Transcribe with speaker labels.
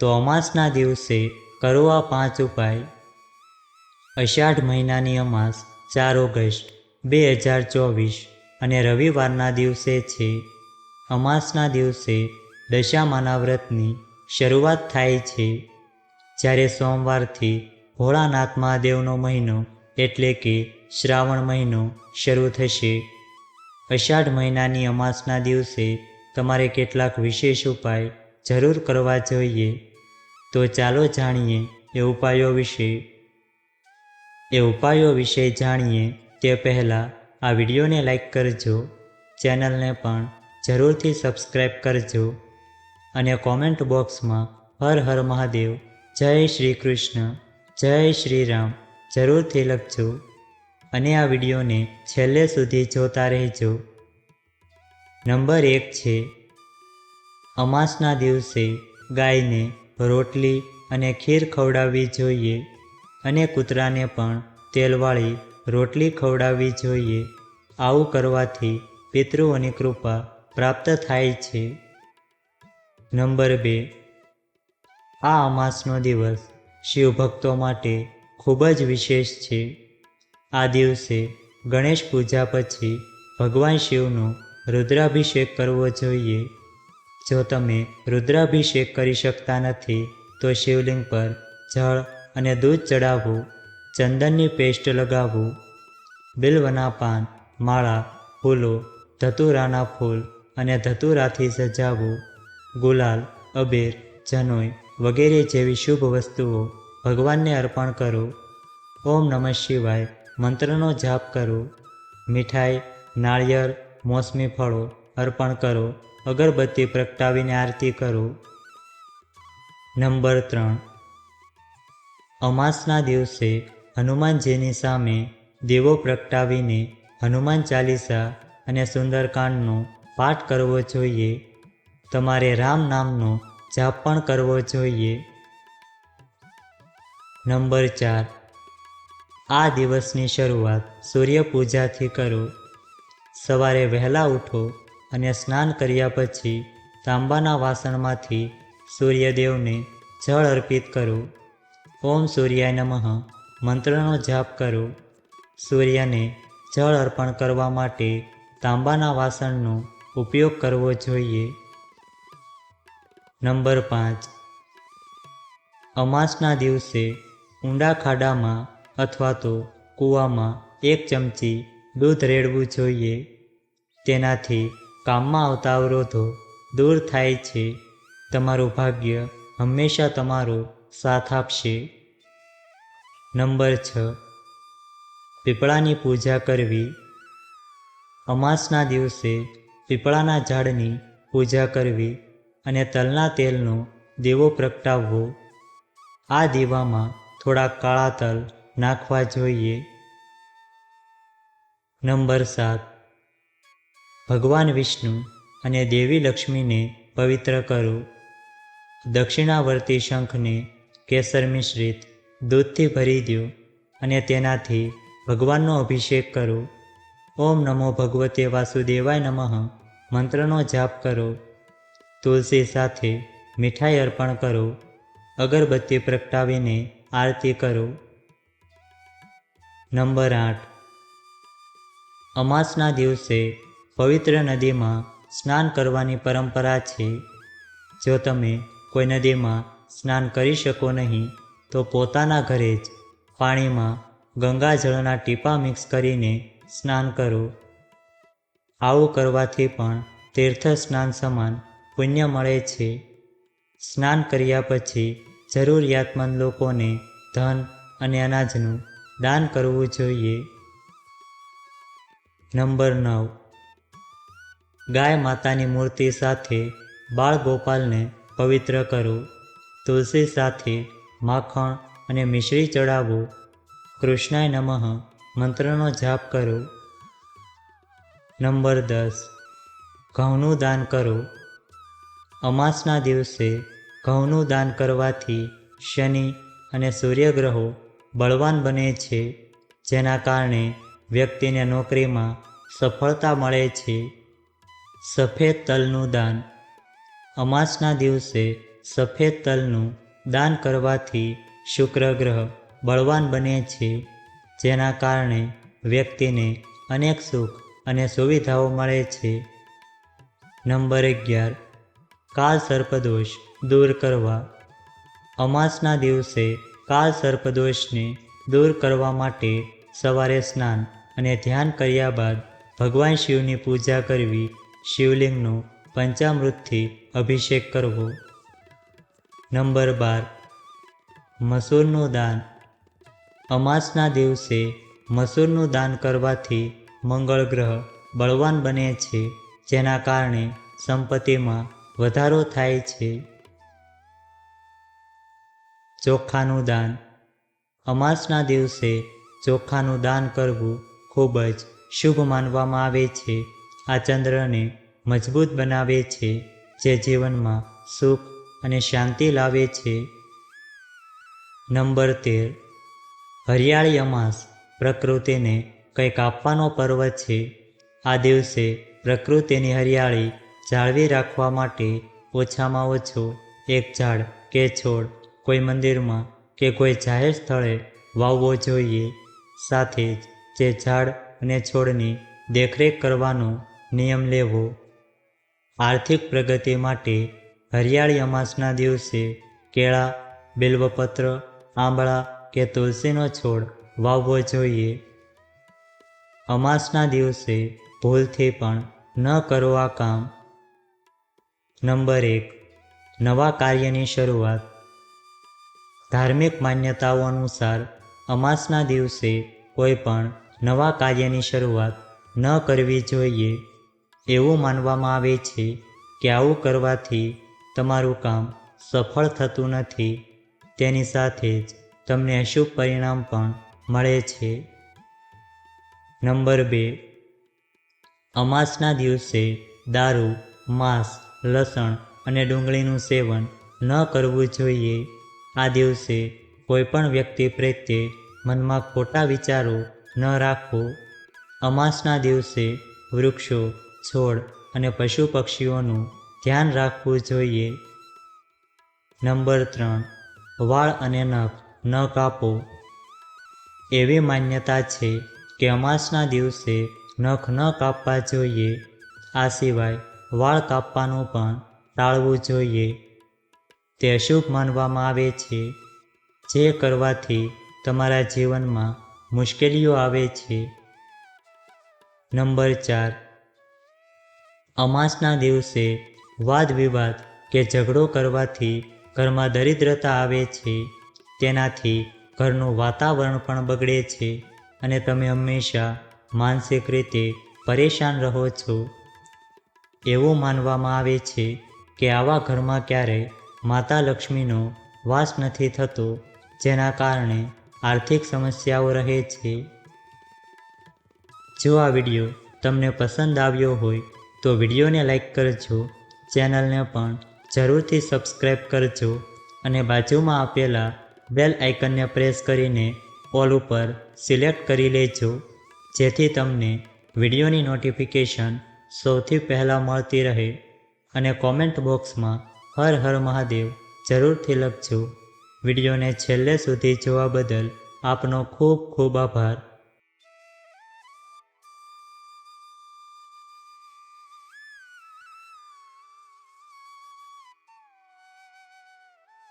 Speaker 1: તો અમાસના દિવસે કરો આ પાંચ ઉપાય. અષાઢ મહિનાની અમાસ ચાર ઓગસ્ટ બે હજાર ચોવીસ અને રવિવારના દિવસે છે. અમાસના દિવસે દશામાના વ્રતની શરૂઆત થાય છે. જ્યારે સોમવારથી ભોળાનાથ મહાદેવનો મહિનો એટલે કે શ્રાવણ મહિનો શરૂ થશે. અષાઢ મહિનાની અમાસના દિવસે તમારે કેટલાક વિશેષ ઉપાય જરૂર કરવા જોઈએ. તો ચાલો જાણીએ એ ઉપાયો વિશે. એ ઉપાયો વિશે જાણીએ તે પહેલાં આ વિડીયોને લાઈક કરજો, ચેનલને પણ જરૂરથી સબસ્ક્રાઈબ કરજો અને કોમેન્ટ બોક્સમાં હર હર મહાદેવ, જય શ્રી કૃષ્ણ, જય શ્રી રામ જરૂરથી લખજો અને આ વિડીયોને છેલ્લે સુધી જોતા રહેજો. નંબર એક છે, અમાસના દિવસે ગાયને રોટલી અને ખીર ખવડાવવી જોઈએ અને કૂતરાને પણ તેલવાળી રોટલી ખવડાવવી જોઈએ. આવું કરવાથી પિતૃઓની કૃપા પ્રાપ્ત થાય છે. નંબર બે. આ અમાસનો દિવસ શિવભક્તો માટે ખૂબ જ વિશેષ છે. આ દિવસે ગણેશ પૂજા પછી ભગવાન શિવનો રુદ્રાભિષેક કરવો જોઈએ. જો તમે રુદ્રાભિષેક કરી શકતા નથી, તો શિવલિંગ પર જળ અને દૂધ ચડાવવું, ચંદનની પેસ્ટ લગાવવું બિલવના પાન માળા, ફૂલો, ધતુરાના ફૂલ અને ધતુરાથી સજાવવું, ગુલાલ, અબેર, જનોઈ વગેરે જેવી શુભ વસ્તુઓ ભગવાનને અર્પણ કરો. ઓમ નમઃ શિવાય. મંત્રનો જાપ કરો. મીઠાઈ, નાળિયેર, મોસમી ફળો અર્પણ કરો. અગરબત્તી પ્રગટાવીને આરતી કરો. નંબર ત્રણ. અમાસના દિવસે હનુમાનજીની સામે દેવો પ્રગટાવીને હનુમાન ચાલીસા અને સુંદરકાંડનો પાઠ કરવો જોઈએ, તમારે રામ નામનો જાપ પણ કરવો જોઈએ. નંબર ચાર. આ દિવસની શરૂઆત સૂર્ય પૂજાથી કરો. સવારે વહેલા ઉઠો અને સ્નાન કર્યા પછી તાંબાના વાસણમાંથી સૂર્યદેવને જળ અર્પિત કરો. ઓમ સૂર્યાય નમઃ. મંત્રનો જાપ કરો. સૂર્યને જળ અર્પણ કરવા માટે તાંબાના વાસણનો ઉપયોગ કરવો જોઈએ. નંબર પાંચ. અમાસના દિવસે ઊંડા ખાડામાં અથવા તો કૂવામાં એક ચમચી દૂધ રેડવું જોઈએ. તેનાથી કામમાં આવતા અવરોધો દૂર થાય છે. તમારું ભાગ્ય હંમેશા તમારો સાથ આપશે. નંબર છ. પીપળાની પૂજા કરવી. અમાસના દિવસે પીપળાના ઝાડની પૂજા કરવી અને તલના તેલનો દેવો પ્રગટાવવો. આ દીવામાં થોડા કાળા તલ નાખવા જોઈએ. નંબર સાત. ભગવાન વિષ્ણુ અને દેવી લક્ષ્મીને પવિત્ર કરો. દક્ષિણાવર્તી શંખને કેસર મિશ્રિત દૂધથી ભરી દો અને તેનાથી ભગવાનનો અભિષેક કરો. ઓમ નમો ભગવતે વાસુદેવાય નમઃ. મંત્રનો જાપ કરો. તુલસી સાથે મીઠાઈ અર્પણ કરો. અગરબત્તી પ્રગટાવીને આરતી કરો. નંબર આઠ. અમાસના દિવસે પવિત્ર નદીમાં સ્નાન કરવાની પરંપરા છે. જો તમે કોઈ નદીમાં સ્નાન કરી શકો નહીં, તો પોતાના ઘરે જ પાણીમાં ગંગાજળના ટીપાં મિક્સ કરીને સ્નાન કરો. આવું કરવાથી પણ તીર્થ સ્નાન સમાન પુણ્ય મળે છે. સ્નાન કર્યા પછી જરૂરિયાતમંદ લોકોને ધન અને અનાજનું દાન કરવું જોઈએ. નંબર નવ. ગાય માતાની મૂર્તિ સાથે બાળ ગોપાલને પવિત્ર કરો. તુલસી સાથે માખણ અને મિશ્રી ચડાવો. કૃષ્ણાય નમઃ. મંત્રનો જાપ કરો. નંબર દસ. ઘઉંનું દાન કરો. અમાસના દિવસે ઘઉંનું દાન કરવાથી શનિ અને સૂર્યગ્રહો બળવાન બને છે, જેના કારણે વ્યક્તિને નોકરીમાં સફળતા મળે છે. સફેદ તલનું દાન. અમાસના દિવસે સફેદ તલનું દાન કરવાથી શુક્ર ગ્રહ બળવાન બને છે, જેના કારણે વ્યક્તિને અનેક સુખ અને સુવિધાઓ મળે છે. નંબર અગિયાર. કાળ સર્પદોષ દૂર કરવા. અમાસના દિવસે કાળ સર્પદોષને દૂર કરવા માટે સવારે સ્નાન અને ધ્યાન કર્યા બાદ ભગવાન શિવની પૂજા કરવી શિવલિંગનો પંચામૃતથી અભિષેક કરવો. નંબર બાર. મસૂરનું દાન. અમાસના દિવસે મસૂરનું દાન કરવાથી મંગળ ગ્રહ બળવાન બને છે, જેના કારણે સંપત્તિમાં વધારો થાય છે. ચોખાનું દાન. અમાસના દિવસે ચોખાનું દાન કરવું ખૂબ જ શુભ માનવામાં આવે છે. આ ચંદ્રને મજબૂત બનાવે છે, જે જીવનમાં સુખ અને શાંતિ લાવે છે. નંબર તેર. હરિયાળી અમાસ પ્રકૃતિને કંઈક આપવાનો પર્વ છે. આ દિવસે પ્રકૃતિની હરિયાળી જાળવી રાખવા માટે ઓછામાં ઓછો એક ઝાડ કે છોડ કોઈ મંદિરમાં કે કોઈ જાહેર સ્થળે વાવવો જોઈએ. સાથે જ જે ઝાડ અને છોડની દેખરેખ કરવાનો નિયમ લેવો. આર્થિક પ્રગતિ માટે હરિયાળી અમાસના દિવસે કેળા, બિલ્વપત્ર, આંબળા કે તુલસીનો છોડ વાવવો જોઈએ. અમાસના દિવસે ભૂલથી પણ ન કરો આ કામ. નંબર એક, નવા કાર્યની શરૂઆત. ધાર્મિક માન્યતાઓ અનુસાર અમાસના દિવસે કોઈ પણ નવા કાર્યની શરૂઆત ન કરવી જોઈએ. એવું માનવામાં આવે છે કે આવું કરવાથી તમારું કામ સફળ થતું નથી. તેની સાથે જ તમને અશુભ પરિણામ પણ મળે છે. નંબર બે. અમાસના દિવસે દારૂ, માંસ, લસણ અને ડુંગળીનું સેવન ન કરવું જોઈએ. આ દિવસે કોઈપણ વ્યક્તિ પ્રત્યે મનમાં ખોટા વિચારો ન રાખવો અમાસના દિવસે વૃક્ષો છોડ અને પશુ પક્ષીઓનું ધ્યાન રાખવું જોઈએ. નંબર ત્રણ, વાળ અને નખ ન કાપો. એવી માન્યતા છે કે અમાસના દિવસે નખ ન કાપવા જોઈએ. આ સિવાય વાળ કાપવાનું પણ ટાળવું જોઈએ. તે અશુભ માનવામાં આવે છે, જે કરવાથી તમારા જીવનમાં મુશ્કેલીઓ આવે છે. નંબર ચાર અમાસના દિવસે વાદ વિવાદ કે ઝઘડો કરવાથી ઘરમાં દરિદ્રતા આવે છે. તેનાથી ઘરનું વાતાવરણ પણ બગડે છે અને તમે હંમેશા માનસિક રીતે પરેશાન રહો છો. એવું માનવામાં આવે છે કે આવા ઘરમાં ક્યારેય માતા લક્ષ્મીનો વાસ નથી થતો, જેના કારણે આર્થિક સમસ્યાઓ રહે છે. જો આ વીડિયો તમને પસંદ આવ્યો હોય તો વિડીયોને લાઈક કરજો, ચેનલને પણ જરૂરથી સબસ્ક્રાઈબ કરજો અને બાજુમાં આપેલા બેલ આઇકનને પ્રેસ કરીને ઓલ ઉપર સિલેક્ટ કરી લેજો, જેથી તમને વિડીયોની નોટિફિકેશન સૌથી પહેલાં મળતી રહે અને કોમેન્ટ બોક્સમાં હર હર મહાદેવ જરૂરથી લખજો. વિડીયોને છેલ્લે સુધી જોવા બદલ આપનો ખૂબ ખૂબ આભાર.